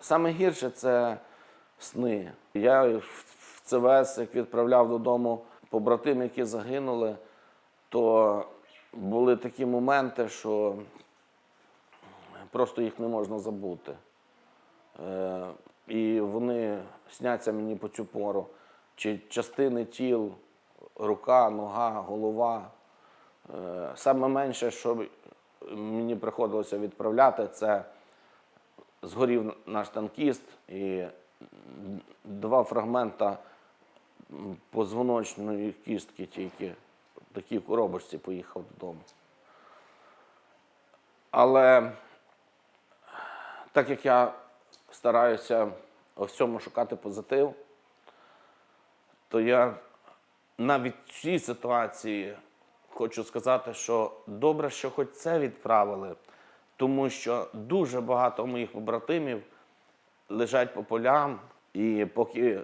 Саме гірше це сни. Я в ЦВС, як відправляв додому побратим, які загинули, то були такі моменти, що просто їх не можна забути. Е, І вони сняться мені по цю пору. Чи частини тіл, рука, нога, голова. Е, Саме менше, що мені приходилося відправляти, це згорів наш танкіст і два фрагмента позвоночної кістки тільки в такій коробочці поїхав додому. Але так як я стараюся у всьому шукати позитив, то я навіть в цій ситуації хочу сказати, що добре, що хоч це відправили, тому що дуже багато моїх побратимів лежать по полям, і поки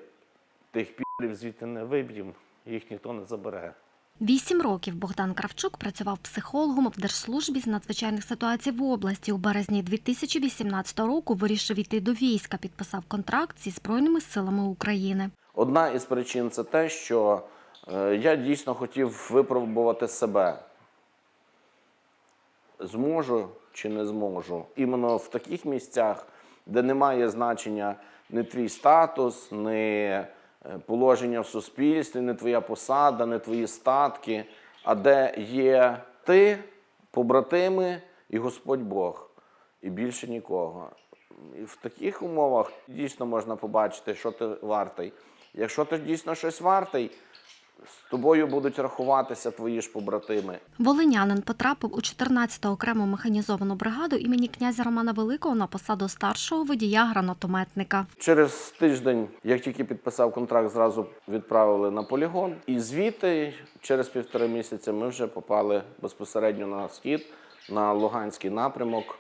тих пірів звідти не виб'ємо, їх ніхто не забере. Вісім років Богдан Кравчук працював психологом в Держслужбі з надзвичайних ситуацій в області. У березні 2018 року вирішив йти до війська, підписав контракт зі Збройними силами України. Одна із причин це те, що е, я дійсно хотів випробувати себе. Зможу чи не зможу. Іменно в таких місцях, де немає значення не твій статус, не положення в суспільстві, не твоя посада, не твої статки, а де є ти, побратими і Господь Бог, і більше нікого. І в таких умовах дійсно можна побачити, що ти вартий. Якщо ти дійсно щось вартий, з тобою будуть рахуватися твої ж побратими. Волинянин потрапив у 14-ту окрему механізовану бригаду імені князя Романа Великого на посаду старшого водія гранатометника. Через тиждень, як тільки підписав контракт, зразу відправили на полігон. І звідти, через півтори місяці, ми вже попали безпосередньо на схід, на Луганський напрямок,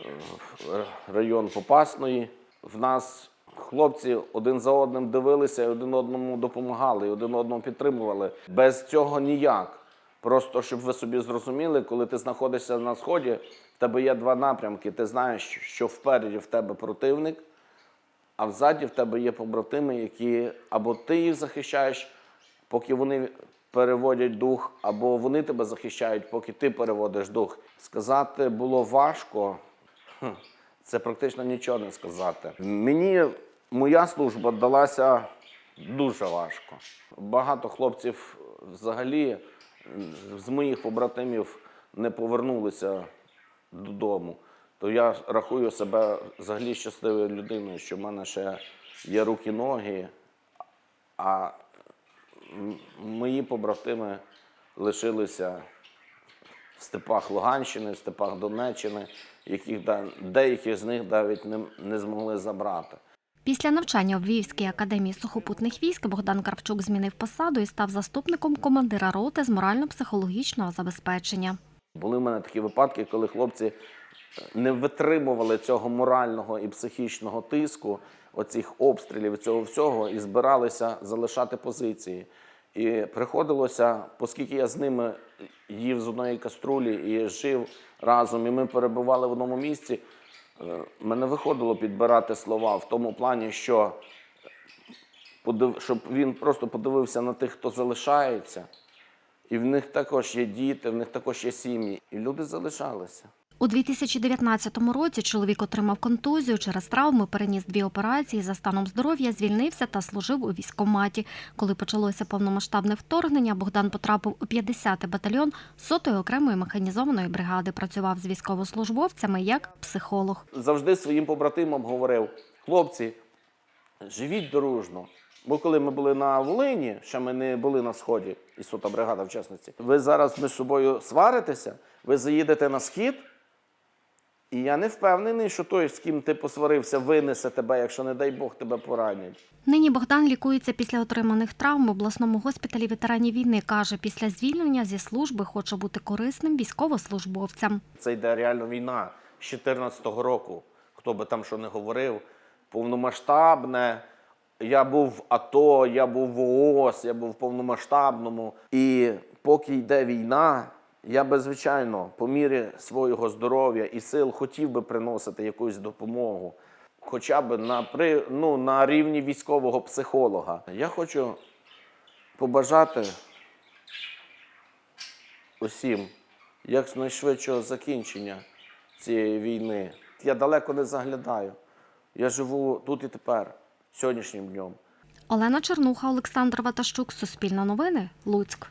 е, район Попасної. В нас хлопці один за одним дивилися і один одному допомагали, і один одному підтримували. Без цього ніяк. Просто щоб ви собі зрозуміли, коли ти знаходишся на сході, в тебе є два напрямки. Ти знаєш, що впереді в тебе противник, а взаді в тебе є побратими, які або ти їх захищаєш, поки вони переводять дух, або вони тебе захищають, поки ти переводиш дух. Сказати було важко. Це практично нічого не сказати. Мені моя служба далася дуже важко. Багато хлопців взагалі з моїх побратимів не повернулися додому. То я рахую себе взагалі щасливою людиною, що в мене ще є руки, ноги, а мої побратими лишилися в степах Луганщини, в степах Донеччини, яких деяких з них навіть не, не змогли забрати. Після навчання в Львівській академії сухопутних військ Богдан Кравчук змінив посаду і став заступником командира роти з морально-психологічного забезпечення. Були в мене такі випадки, коли хлопці не витримували цього морального і психічного тиску, оцих обстрілів, цього всього, і збиралися залишати позиції. І приходилося, оскільки я з ними їв з одної каструлі і жив разом, і ми перебували в одному місці, е, мене виходило підбирати слова в тому плані, що щоб він просто подивився на тих, хто залишається. І в них також є діти, в них також є сім'ї. І люди залишалися. У 2019 році чоловік отримав контузію через травми, переніс дві операції. За станом здоров'я звільнився та служив у військкоматі. Коли почалося повномасштабне вторгнення, Богдан потрапив у 50-й батальйон 100-ї окремої механізованої бригади. Працював з військовослужбовцями як психолог. Завжди своїм побратимам говорив: хлопці, живіть дружно. Бо коли ми були на Волині, ще ми не були на сході, і сота бригада в частності, ви зараз між собою сваритеся, ви заїдете на схід. І я не впевнений, що той, з ким ти посварився, винесе тебе, якщо, не дай Бог, тебе поранять. Нині Богдан лікується після отриманих травм в обласному госпіталі ветеранів війни. Каже, після звільнення зі служби хоче бути корисним військовослужбовцям. Це йде реально війна з 14-го року. Хто би там що не говорив, повномасштабне. Я був в АТО, я був в ООС, я був в повномасштабному. І поки йде війна, я би, звичайно, по мірі свого здоров'я і сил хотів би приносити якусь допомогу. хоча б на, при, ну, на рівні військового психолога. Я хочу побажати усім якнайшвидшого закінчення цієї війни. Я далеко не заглядаю. Я живу тут і тепер, сьогоднішнім днем. Олена Чернуха, Олександр Ватащук, Суспільне новини, Луцьк.